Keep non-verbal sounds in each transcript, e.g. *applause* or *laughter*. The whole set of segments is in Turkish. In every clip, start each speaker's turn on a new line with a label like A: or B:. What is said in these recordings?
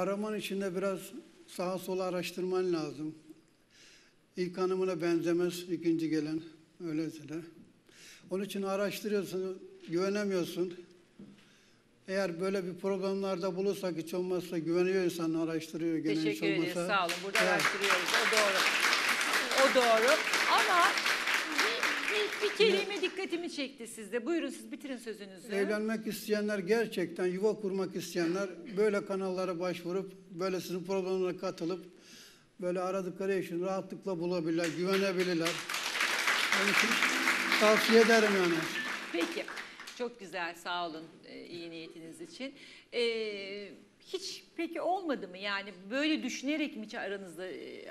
A: Araman içinde biraz sağa sola araştırman lazım. İlk hanımına benzemez ikinci gelen. Öyleyse de. Onun için araştırıyorsun, güvenemiyorsun. Eğer böyle bir problemlerde bulursak hiç olmazsa güveniyor insan araştırıyor. Gene
B: Teşekkür ederiz. Sağ olun. Burada
A: Evet.
B: araştırıyoruz. O doğru. O doğru. Ama kelime dikkatimi çekti sizde. Buyurun siz bitirin sözünüzü.
A: Evlenmek isteyenler gerçekten yuva kurmak isteyenler böyle kanallara başvurup böyle sizin programlara katılıp böyle aradıkları eşini rahatlıkla bulabilirler, güvenebilirler. Onun için tavsiye ederim yani.
B: Peki. Çok güzel. Sağ olun e, iyi niyetiniz için. E, hiç peki olmadı mı? Yani böyle düşünerek mi hiç aranızda,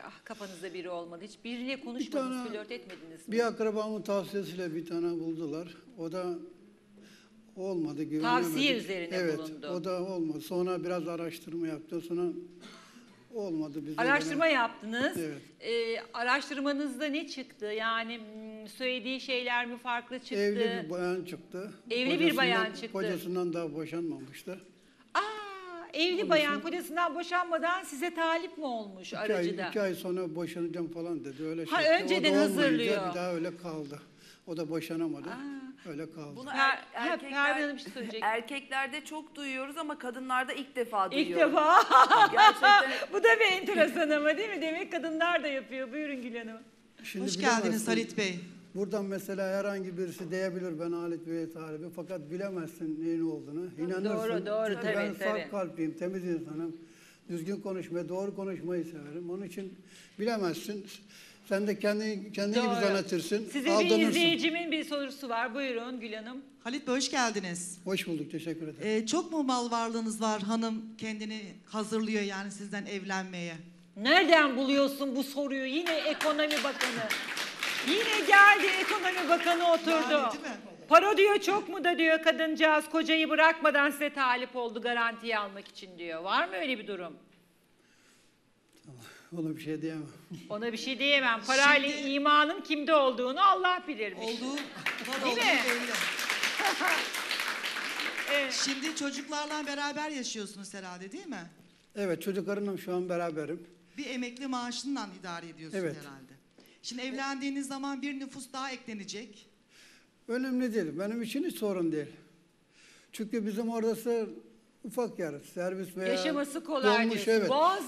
B: ah, kafanızda biri olmadı? Hiç biriyle konuşmadınız,
A: tane-
B: flört etmediniz mi?
A: Bir akrabamın tavsiyesiyle bir tane buldular. O da olmadı, güvenemedik.
B: Tavsiye üzerine
A: evet,
B: bulundu.
A: o da olmadı. Sonra biraz araştırma yaptı. Sonra olmadı. Bize
B: Araştırma yaptınız.
A: Evet.
B: E, araştırmanızda ne çıktı? Yani mm, söylediği şeyler mi farklı çıktı?
A: Evli bir bayan çıktı.
B: Evli bir bayan
A: Kocasından-
B: çıktı.
A: Kocasından daha boşanmamıştı.
B: Aa, evli bayan kocasından boşanmadan size talip mi olmuş
A: İki ay,
B: aracıda?
A: iki ay sonra boşanacağım falan dedi. Öyle
B: Ha,
A: şey.
B: önceden hazırlıyor.
A: Bir daha öyle kaldı. O da boşanamadı. Öyle kaldı.
C: Bunu er- erkekler,
B: bir şey söyleyecek.
C: erkeklerde çok duyuyoruz ama kadınlarda ilk defa
B: İlk
C: duyuyorum.
B: defa.
C: Gerçekten *laughs*
B: Bu da bir enteresan ama değil mi? Demek kadınlar da yapıyor. Buyurun Gül Hanım.
A: Şimdi
D: Hoş geldiniz Halit Bey.
A: Buradan mesela herhangi birisi diyebilir ben Halit Bey'e talibi fakat bilemezsin neyin olduğunu. İnanırsın.
B: doğru, doğru,
A: Çünkü
B: tabii,
A: ben
B: tabii.
A: saf kalpliyim, temiz insanım. Düzgün konuşmayı, doğru konuşmayı severim. Onun için bilemezsin. Sen de kendi, kendini
B: Doğru.
A: bir zannettirsin,
B: Sizin bir
A: aldanırsın.
B: izleyicimin bir sorusu var. Buyurun Gül Hanım.
D: Halit Bey hoş geldiniz.
A: Hoş bulduk, teşekkür ederim.
D: Ee, çok mu mal varlığınız var hanım kendini hazırlıyor yani sizden evlenmeye?
B: Nereden buluyorsun bu soruyu? Yine ekonomi bakanı. Yine geldi ekonomi bakanı oturdu.
D: Yani?
B: Para diyor çok mu da diyor kadıncağız kocayı bırakmadan size talip oldu garantiye almak için diyor. Var mı öyle bir durum?
A: Ona bir şey diyemem.
B: Ona bir şey diyemem. Parayla
D: Şimdi-
B: imanın kimde olduğunu Allah bilirmiş.
D: Olduğu var
B: Değil
D: olduğu
B: mi?
D: belli. *laughs*
B: Evet.
D: Şimdi çocuklarla beraber yaşıyorsunuz herhalde değil mi?
A: Evet, çocuklarımla şu an beraberim.
D: Bir emekli maaşından idare ediyorsun
A: Evet.
D: herhalde. Şimdi evlendiğiniz zaman bir nüfus daha eklenecek.
A: Önemli değil, benim için hiç sorun değil. Çünkü bizim orası ufak yer, servis veya
B: Yaşaması kolay
A: dolmuş,
B: diyorsun.
A: evet.
B: Boğazı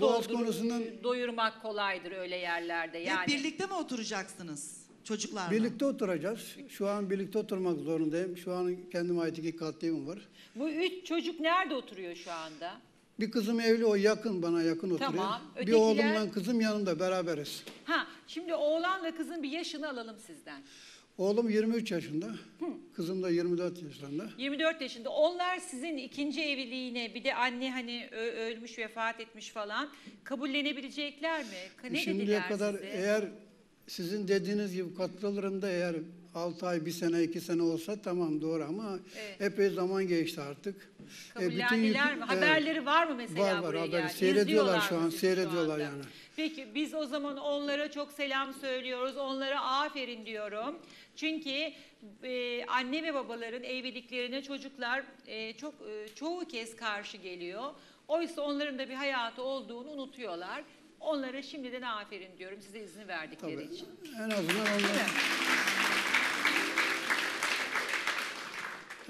A: Boğaz
B: doldur,
A: konusundan-
B: doyurmak kolaydır öyle yerlerde. Yani
D: Hep birlikte mi oturacaksınız çocuklarla?
A: Birlikte oturacağız. Şu an birlikte oturmak zorundayım. Şu an kendime ait iki katlı evim var.
B: bu üç çocuk nerede oturuyor şu anda?
A: Bir kızım evli, o yakın bana yakın oturuyor.
B: Tamam,
A: Bir
B: ötekiler-
A: oğlumla kızım yanımda beraberiz.
B: Ha, şimdi oğlanla kızın bir yaşını alalım sizden.
A: Oğlum 23 yaşında, kızım da 24 yaşında.
B: 24 yaşında. Onlar sizin ikinci evliliğine bir de anne hani ö- ölmüş, vefat etmiş falan kabullenebilecekler mi? Ne
A: Şimdiye
B: dediler
A: kadar
B: size?
A: eğer sizin dediğiniz gibi katılırında eğer 6 ay, 1 sene, 2 sene olsa tamam doğru ama
B: Evet.
A: epey zaman geçti artık. E, bütün
B: Kabullendiler
A: yük-
B: mi? Haberleri var mı mesela
A: Var, var,
B: buraya
A: haberi.
B: geldi?
A: Seyrediyorlar şu an, seyrediyorlar
B: anda?
A: yani.
B: Peki biz o zaman onlara çok selam söylüyoruz. Onlara aferin diyorum. Çünkü e, anne ve babaların evliliklerine çocuklar e, çok e, çoğu kez karşı geliyor. Oysa onların da bir hayatı olduğunu unutuyorlar. Onlara şimdiden aferin diyorum size izni verdikleri
A: Tabii.
B: için.
A: En azından onlar,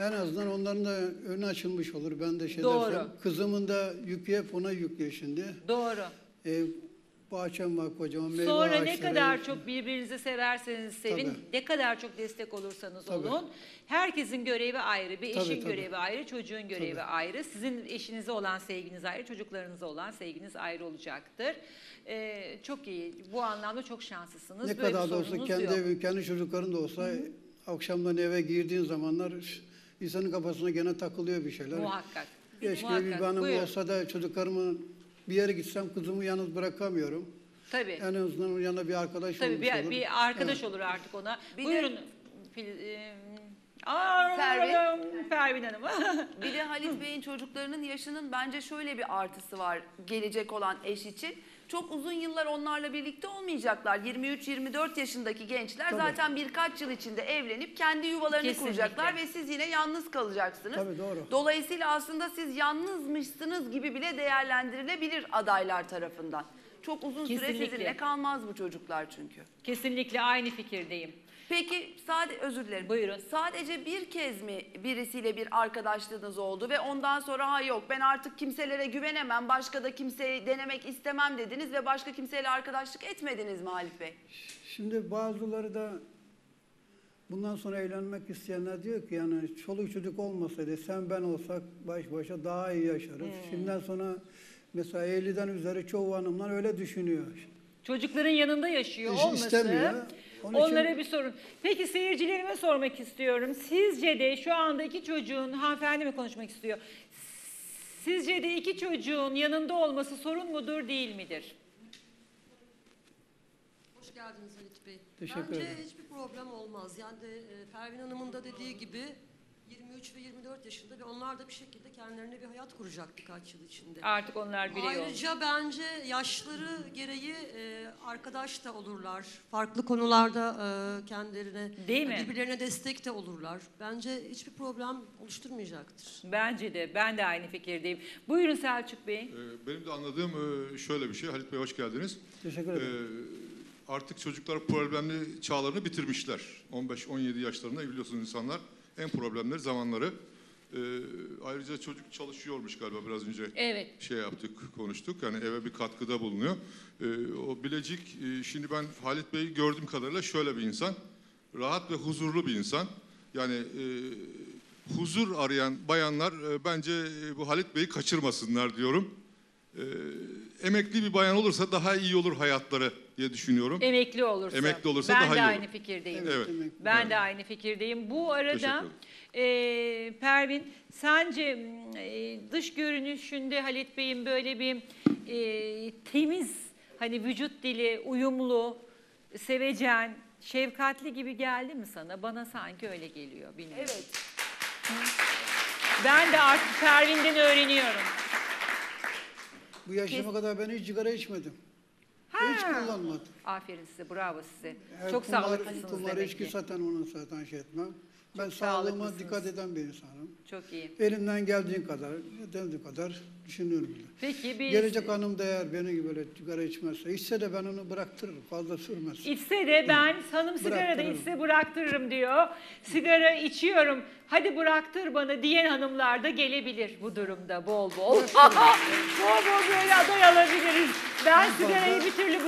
A: en azından onların da önü açılmış olur. Ben de şey
B: Doğru.
A: dersem. Kızımın da hep ona yüklüyor şimdi.
B: Doğru.
A: E, bahçem var kocaman meyve
B: Sonra
A: ağaçları.
B: ne kadar çok birbirinizi severseniz sevin,
A: Tabii.
B: ne kadar çok destek olursanız
A: Tabii.
B: olun. Herkesin görevi ayrı, bir
A: Tabii,
B: eşin
A: tabii.
B: görevi ayrı, çocuğun görevi
A: Tabii.
B: ayrı. Sizin eşinize olan sevginiz ayrı, çocuklarınıza olan sevginiz ayrı olacaktır. Ee, çok iyi. Bu anlamda çok şanslısınız.
A: Ne
B: Böyle bir
A: kadar da olsa
B: sorununuz
A: kendi
B: yok.
A: evin, kendi çocukların da olsa akşamdan eve girdiğin zamanlar insanın kafasına gene takılıyor bir şeyler.
B: Muhakkak.
A: Keşke
B: Muhakkak.
A: bir hanım
B: Buyurun.
A: olsa da çocuklarımın bir yere gitsem kızımı yalnız bırakamıyorum.
B: Tabii.
A: En azından onun yanına bir arkadaş
B: Tabii
A: olmuş
B: bir,
A: olur.
B: bir arkadaş
A: Evet.
B: olur artık ona.
C: Bir de-
B: Buyurun. Fil- e, Aa,
C: Pervin.
B: Pervin Hanım. *laughs*
C: Bir de Halit Bey'in çocuklarının yaşının bence şöyle bir artısı var gelecek olan eş için. Çok uzun yıllar onlarla birlikte olmayacaklar. 23-24 yaşındaki gençler
A: Tabii.
C: zaten birkaç yıl içinde evlenip kendi yuvalarını
B: Kesinlikle.
C: kuracaklar ve siz yine yalnız kalacaksınız.
A: Tabii, doğru.
C: Dolayısıyla aslında siz yalnızmışsınız gibi bile değerlendirilebilir adaylar tarafından. Çok uzun süre
B: Kesinlikle.
C: sizinle kalmaz bu çocuklar çünkü.
B: Kesinlikle aynı fikirdeyim.
C: Peki sade özür dilerim.
B: Buyurun.
C: Sadece bir kez mi birisiyle bir arkadaşlığınız oldu ve ondan sonra ha yok ben artık kimselere güvenemem, başka da kimseyi denemek istemem dediniz ve başka kimseyle arkadaşlık etmediniz mi Halit Bey?
A: Şimdi bazıları da bundan sonra evlenmek isteyenler diyor ki yani çoluk çocuk olmasaydı sen ben olsak baş başa daha iyi yaşarız. Şimdiden sonra mesela 50'den üzeri çoğu hanımlar öyle düşünüyor.
B: Çocukların yanında yaşıyor
A: İş-
B: olması
A: istemiyor. Onun için-
B: onlara bir sorun. Peki seyircilerime sormak istiyorum. Sizce de şu anda iki çocuğun, hanımefendi mi konuşmak istiyor? Sizce de iki çocuğun yanında olması sorun mudur değil midir?
E: Hoş geldiniz Halit Bey.
A: Teşekkür
E: Bence
A: ederim.
E: hiçbir problem olmaz. Yani de, e, Pervin Hanım'ın da dediği gibi 23 ve 24 yaşında ve onlar da bir şekilde kendilerine bir hayat kuracak birkaç yıl içinde.
B: Artık onlar birey oldu.
E: Ayrıca bence yaşları gereği e, arkadaş da olurlar. Farklı konularda e, kendilerine,
B: Değil mi?
E: birbirlerine destek de olurlar. Bence hiçbir problem oluşturmayacaktır.
B: Bence de. Ben de aynı fikirdeyim. Buyurun Selçuk Bey.
F: Ee, Benim de anladığım e, şöyle bir şey. Halit Bey hoş geldiniz.
A: Teşekkür
F: Ee,
A: ederim.
F: Artık çocuklar problemli çağlarını bitirmişler. 15-17 yaşlarında biliyorsunuz insanlar en problemleri zamanları. Ee, Ayrıca çocuk çalışıyormuş galiba biraz önce
B: Evet.
F: şey yaptık, konuştuk. Yani eve bir katkıda bulunuyor. Ee, o Bilecik, e, şimdi ben Halit Bey'i gördüğüm kadarıyla şöyle bir insan. Rahat ve huzurlu bir insan. Yani e, huzur arayan bayanlar e, bence e, bu Halit Bey'i kaçırmasınlar diyorum. E, emekli bir bayan olursa daha iyi olur hayatları diye düşünüyorum.
B: Emekli olursa.
F: Emekli olursa
B: ben
F: daha
B: de
F: iyi olur.
B: aynı fikirdeyim.
F: Evet.
A: demek-
B: Ben de aynı fikirdeyim. Bu arada e, Pervin sence e, dış görünüşünde Halit Bey'in böyle bir e, temiz hani vücut dili uyumlu, sevecen, şefkatli gibi geldi mi sana? Bana sanki öyle geliyor bilmiyorum.
C: Evet.
B: Ben de artık Pervin'den öğreniyorum.
A: Bu yaşıma kadar ben hiç sigara içmedim. Hiç kullanmadım.
B: Aferin size, bravo size. Çok
A: kumar-
B: sağlıklısınız
A: kumar,
B: demek
A: içki
B: ki.
A: zaten onu zaten şey etmem. Ben
B: Çok
A: sağlığıma dikkat eden bir insanım.
B: Çok iyi.
A: Elimden geldiği kadar, dendiği kadar düşünüyorum. bile.
B: Peki bir
A: Gelecek hanım da eğer beni gibi böyle sigara içmezse, içse de ben onu bıraktırırım, fazla sürmez.
B: İçse de ben hanım sigara da içse bıraktırırım diyor. Sigara içiyorum hadi bıraktır bana diyen hanımlar da gelebilir bu durumda bol bol. *laughs* bol bol böyle aday alabiliriz. Ben sigarayı bir türlü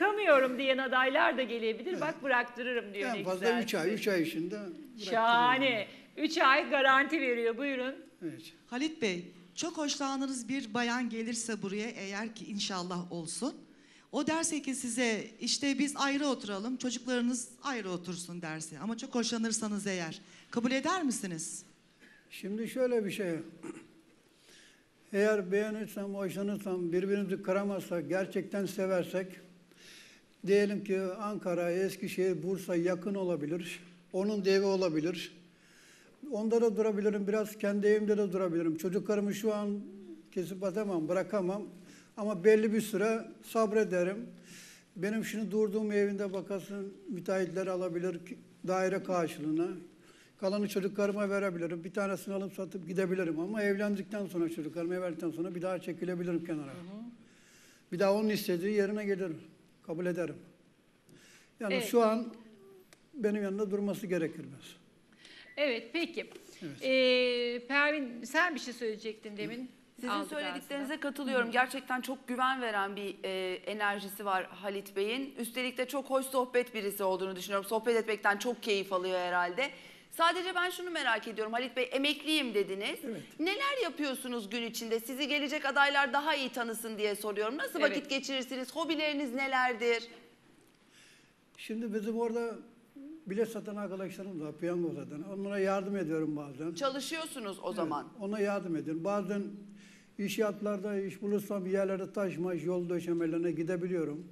B: bırakamıyorum diyen adaylar da gelebilir. Bak bıraktırırım diyor. ne
A: En fazla
B: güzel
A: 3 ay,
B: size.
A: 3 ay içinde.
B: Şahane. 3 ay garanti veriyor buyurun.
A: Evet.
D: Halit Bey, çok hoşlandığınız bir bayan gelirse buraya eğer ki inşallah olsun. O derse ki size işte biz ayrı oturalım, çocuklarınız ayrı otursun derse. Ama çok hoşlanırsanız eğer kabul eder misiniz?
A: Şimdi şöyle bir şey. Eğer beğenirsem, hoşlanırsam, birbirimizi kıramazsak, gerçekten seversek, diyelim ki Ankara, Eskişehir, Bursa yakın olabilir. Onun da evi olabilir. Onda da durabilirim, biraz kendi evimde de durabilirim. Çocuklarımı şu an kesip atamam, bırakamam. Ama belli bir süre sabrederim. Benim şimdi durduğum evinde bakasın müteahhitler alabilir daire karşılığına. Kalanı çocuklarıma verebilirim. Bir tanesini alıp satıp gidebilirim ama evlendikten sonra çocuklarıma verdikten sonra bir daha çekilebilirim kenara. Bir daha onun istediği yerine gelirim. Kabul ederim. Yani
B: Evet.
A: şu an benim yanında durması gerekir biraz.
B: Evet peki. Ee, Pervin sen bir şey söyleyecektin demin.
C: Sizin
B: Aldık
C: söylediklerinize
B: ağzına.
C: katılıyorum. Gerçekten çok güven veren bir e, enerjisi var Halit Bey'in. Üstelik de çok hoş sohbet birisi olduğunu düşünüyorum. Sohbet etmekten çok keyif alıyor herhalde. Sadece ben şunu merak ediyorum. Halit Bey emekliyim dediniz.
A: Evet.
C: Neler yapıyorsunuz gün içinde? Sizi gelecek adaylar daha iyi tanısın diye soruyorum. Nasıl
B: Evet.
C: vakit geçirirsiniz? Hobileriniz nelerdir?
A: Şimdi bizim orada bilet satan arkadaşlarım var, piyango satan. Onlara yardım ediyorum bazen.
C: Çalışıyorsunuz o zaman.
A: Ona yardım ediyorum. Bazen inşaatlarda iş bulursam bir yerlere taşma, yol döşemelerine gidebiliyorum.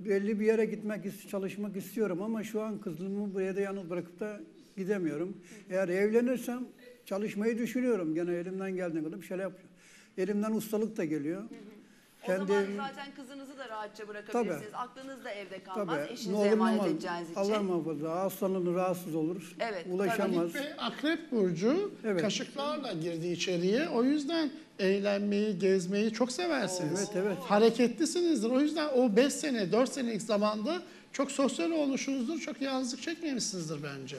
A: Belli bir yere gitmek, çalışmak istiyorum ama şu an kızımı buraya da yalnız bırakıp da Gidemiyorum. Eğer evlenirsem çalışmayı düşünüyorum. Gene elimden geldiği kadar bir şeyler yapıyorum. Elimden ustalık da geliyor.
C: O
A: Kendi
C: zaman
A: evim-
C: zaten kızınızı da rahatça bırakabilirsiniz.
A: Tabii.
C: Aklınız da evde kalmaz.
A: Tabii.
C: Eşinize emanet
A: olmaz.
C: edeceğiniz için.
A: Allah muhafaza. Hastalanır, rahatsız olur.
C: Evet,
A: Ulaşamaz.
G: Ve Akrep Burcu
A: Evet.
G: kaşıklarla girdi içeriye. O yüzden eğlenmeyi, gezmeyi çok seversiniz.
A: Evet, evet.
G: Hareketlisinizdir. O yüzden o 5 sene, 4 senelik zamanda çok sosyal olmuşsunuzdur. Çok yalnızlık çekmemişsinizdir bence.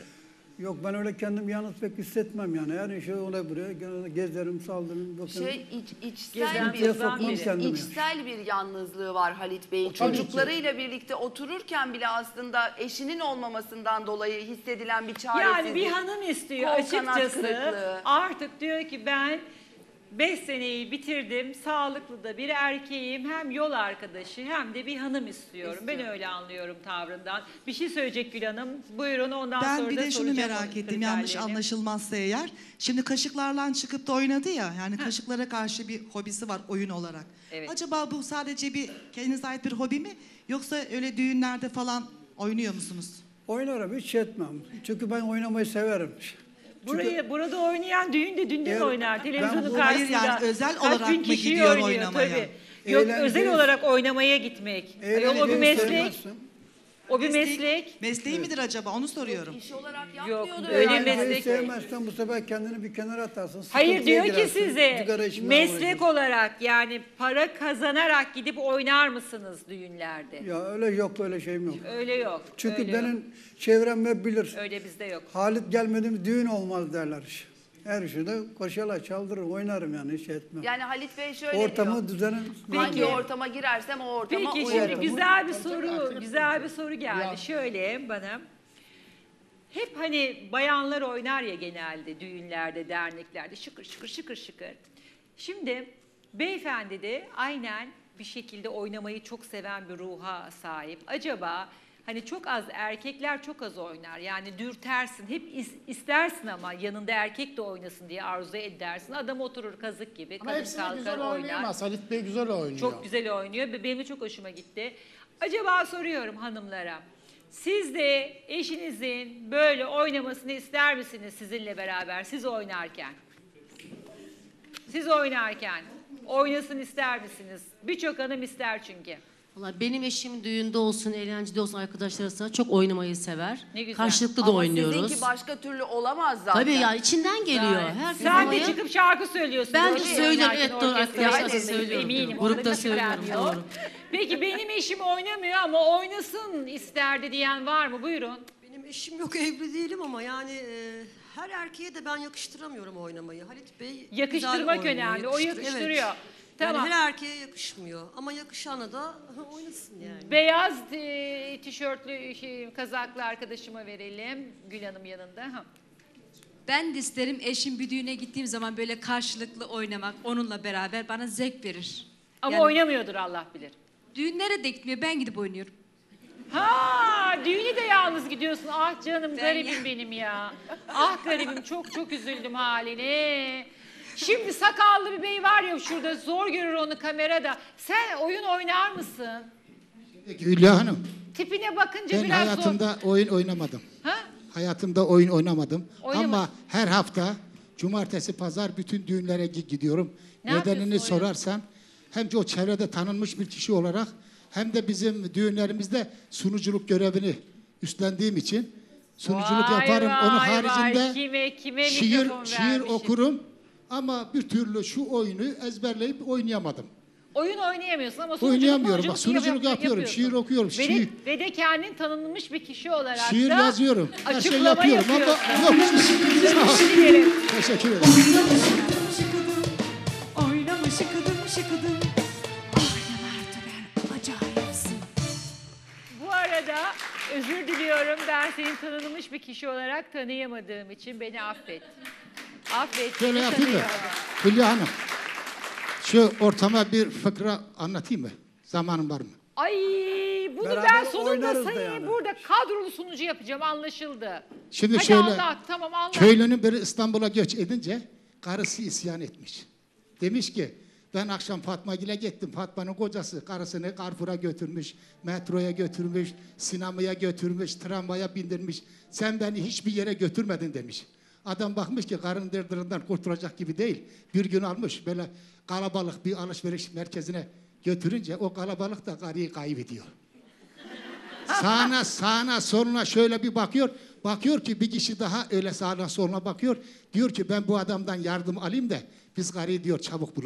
A: Yok ben öyle kendim yalnız pek hissetmem yani. Her işe oraya buraya gene gezerim, saldırırım. Bakın.
C: Şey iç, içsel
B: Gezen
C: bir
A: sokmam kendimi.
C: içsel bir yalnızlığı var Halit Bey'in. Çocuklarıyla birlikte otururken bile aslında eşinin olmamasından dolayı hissedilen bir çaresizlik.
B: Yani bir hanım istiyor
C: Kol
B: açıkçası. Artık diyor ki ben 5 seneyi bitirdim. Sağlıklı da bir erkeğim. Hem yol arkadaşı hem de bir hanım istiyorum. Ben öyle anlıyorum tavrından. Bir şey söyleyecek Gül Hanım. Buyurun ondan sonra
D: Ben bir
B: da
D: de şunu
B: soracağım
D: merak
B: onun
D: ettim yanlış
B: kriterlerini.
D: anlaşılmazsa eğer. Şimdi kaşıklarla çıkıp da oynadı ya yani kaşıklara karşı bir hobisi var oyun olarak.
B: Evet.
D: Acaba bu sadece bir kendinize ait bir hobi mi yoksa öyle düğünlerde falan oynuyor musunuz?
A: Oynarım, hiç etmem. Çünkü ben oynamayı severim.
B: Buraya, burada oynayan düğünde dünden
A: Eğer-
B: oynar. Televizyonun karşısında.
D: Hayır yani özel olarak mı gidiyor
B: oynuyor,
D: oynamaya?
B: Tabii. Yok
A: Eğlenceli-
B: özel olarak oynamaya gitmek. Ayol, o bir meslek.
A: sevmezsem-
B: O bir meslek.
D: Mesleği midir acaba onu soruyorum.
C: İş olarak
B: Yok,
C: yapmıyordur
B: öyle
C: herhalde.
B: meslek-
A: Eğlenceyi sevmezsen bu sefer kendini bir kenara atarsın.
B: Hayır
A: sıkıntıya
B: diyor ki
A: girersin,
B: size
A: sigara içmeye
B: meslek
A: uğraşırsın.
B: olarak yani para kazanarak gidip oynar mısınız düğünlerde?
A: Ya öyle yok öyle şeyim yok.
B: Öyle yok.
A: Çünkü
B: öyle
A: benim
B: yok.
A: çevrem hep bilir.
B: öyle bizde yok.
A: Halit gelmedi mi düğün olmaz derler. Her şeyde koşarlar, çaldırırım, oynarım yani hiç şey etmem.
C: Yani Halit Bey şöyle
A: Ortamı
C: diyor.
A: düzenin.
C: Hangi
B: Peki.
C: ortama girersem o ortama
B: Peki
C: uyarım.
B: şimdi güzel bir soru, güzel bir soru geldi. Şöyle bana. Hep hani bayanlar oynar ya genelde düğünlerde, derneklerde şıkır şıkır şıkır şıkır. Şimdi beyefendi de aynen bir şekilde oynamayı çok seven bir ruha sahip. Acaba hani çok az erkekler çok az oynar. Yani dürtersin, hep is- istersin ama yanında erkek de oynasın diye arzu edersin. Adam oturur kazık gibi,
G: Ama
B: kadın
G: hepsini
B: kalkar
G: güzel
B: oynar.
G: oynayamaz. Halit Bey güzel oynuyor.
B: Çok güzel oynuyor benim de çok hoşuma gitti. Acaba soruyorum hanımlara. Siz de eşinizin böyle oynamasını ister misiniz sizinle beraber siz oynarken? Siz oynarken oynasın ister misiniz? Birçok hanım ister çünkü.
H: Valla benim eşim düğünde olsun, eğlencede olsun arkadaşlar arasında çok oynamayı sever.
B: Ne güzel.
H: Karşılıklı da
C: Ama
H: oynuyoruz.
C: sizinki başka türlü olamaz zaten.
H: Tabii ya içinden geliyor. Herkes
B: Sen de çıkıp şarkı söylüyorsun.
H: Ben
B: öyle
H: söylüyorum,
B: Oynarken
H: evet, doğru,
B: orkestrada
H: arkadaşlar
B: oynadığınızı
H: söylüyorum.
B: Eminim.
H: Grupta söylüyorum,
B: yok.
H: doğru.
B: Peki benim eşim oynamıyor ama oynasın isterdi diyen var mı? Buyurun.
E: Benim eşim yok evli değilim ama yani e, her erkeğe de ben yakıştıramıyorum oynamayı. Halit Bey güzel
B: Yakıştırmak
E: oynuyor,
B: önemli. O
E: yakıştır-
B: yakıştırıyor. Tamam.
E: Yani her erkeğe yakışmıyor ama yakışana da *laughs* oynasın yani.
B: Beyaz e, tişörtlü şey, kazaklı arkadaşıma verelim. Gül Hanım yanında. Ha.
I: Ben de isterim eşim bir düğüne gittiğim zaman böyle karşılıklı oynamak onunla beraber bana zevk verir.
B: Ama
I: Yani
B: oynamıyordur Allah bilir.
I: Düğünlere de gitmiyor ben gidip oynuyorum.
B: Ha, düğünü de yalnız gidiyorsun. Ah canım
I: Ben
B: garibim
I: ya-
B: benim ya. Ah garibim çok çok üzüldüm haline. Şimdi sakallı bir bey var ya şurada zor görür onu kamerada. Sen oyun oynar mısın?
J: Hülya Hanım,
B: Tipine bakınca
J: ben
B: biraz
J: hayatımda oyun oynamadım.
B: zor. Ha?
J: Hayatımda oyun oynamadım.
B: Oynama-
J: Ama her hafta cumartesi, pazar bütün düğünlere gi- gidiyorum.
B: Ne
J: Nedenini
B: yapıyorsun oyun?
J: sorarsan hem o çevrede tanınmış bir kişi olarak hem de bizim düğünlerimizde sunuculuk görevini üstlendiğim için sunuculuk
B: Vay
J: yaparım. Onun
B: vay vay,
J: haricinde
B: kime, kime
J: şiir
B: mikrofon
J: şiir
B: vermişim.
J: okurum ama bir türlü şu oyunu ezberleyip oynayamadım.
B: Oyun oynayamıyorsun ama sunuculuk,
J: Oynayamıyorum. Bak, sunuculuk
B: yap-
J: yapıyorum, şiir okuyorum,
B: Ve de,
J: şiir-
B: ve de kendin tanınmış bir kişi olarak
J: Şiir
B: da
J: yazıyorum. Her şey
B: açıklama
J: yapıyorum ama
B: yapıyorsun.
J: yok. Sağ ol.
B: Teşekkür ederim.
J: Teşekkür
I: şıkıdım acayipsin.
B: Bu arada özür diliyorum ben seni tanınmış bir kişi olarak tanıyamadığım için beni affet. Affet.
J: Şöyle yapayım mı?
B: tanıyamadım.
J: Hülya Hanım. Şu ortama bir fıkra anlatayım mı? Zamanım var mı?
B: Ay bunu
A: Beraber
B: ben sonunda
A: oynarız da
B: seni
A: yani.
B: burada kadrolu sunucu yapacağım anlaşıldı.
J: Şimdi
B: Hadi
J: şöyle
B: anlat tamam anlat.
J: köylünün biri İstanbul'a göç edince karısı isyan etmiş. Demiş ki Ben akşam Fatma ile gittim. Fatma'nın kocası karısını Carrefour'a götürmüş, metroya götürmüş, sinemaya götürmüş, tramvaya bindirmiş. Sen beni hiçbir yere götürmedin demiş. Adam bakmış ki karın dırdırından kurtulacak gibi değil. Bir gün almış böyle kalabalık bir alışveriş merkezine götürünce o kalabalık da karıyı kaybediyor. Sağına sağına soluna şöyle bir bakıyor. Bakıyor ki bir kişi daha öyle sağına soluna bakıyor. Diyor ki ben bu adamdan yardım alayım da biz karıyı diyor çabuk bulalım.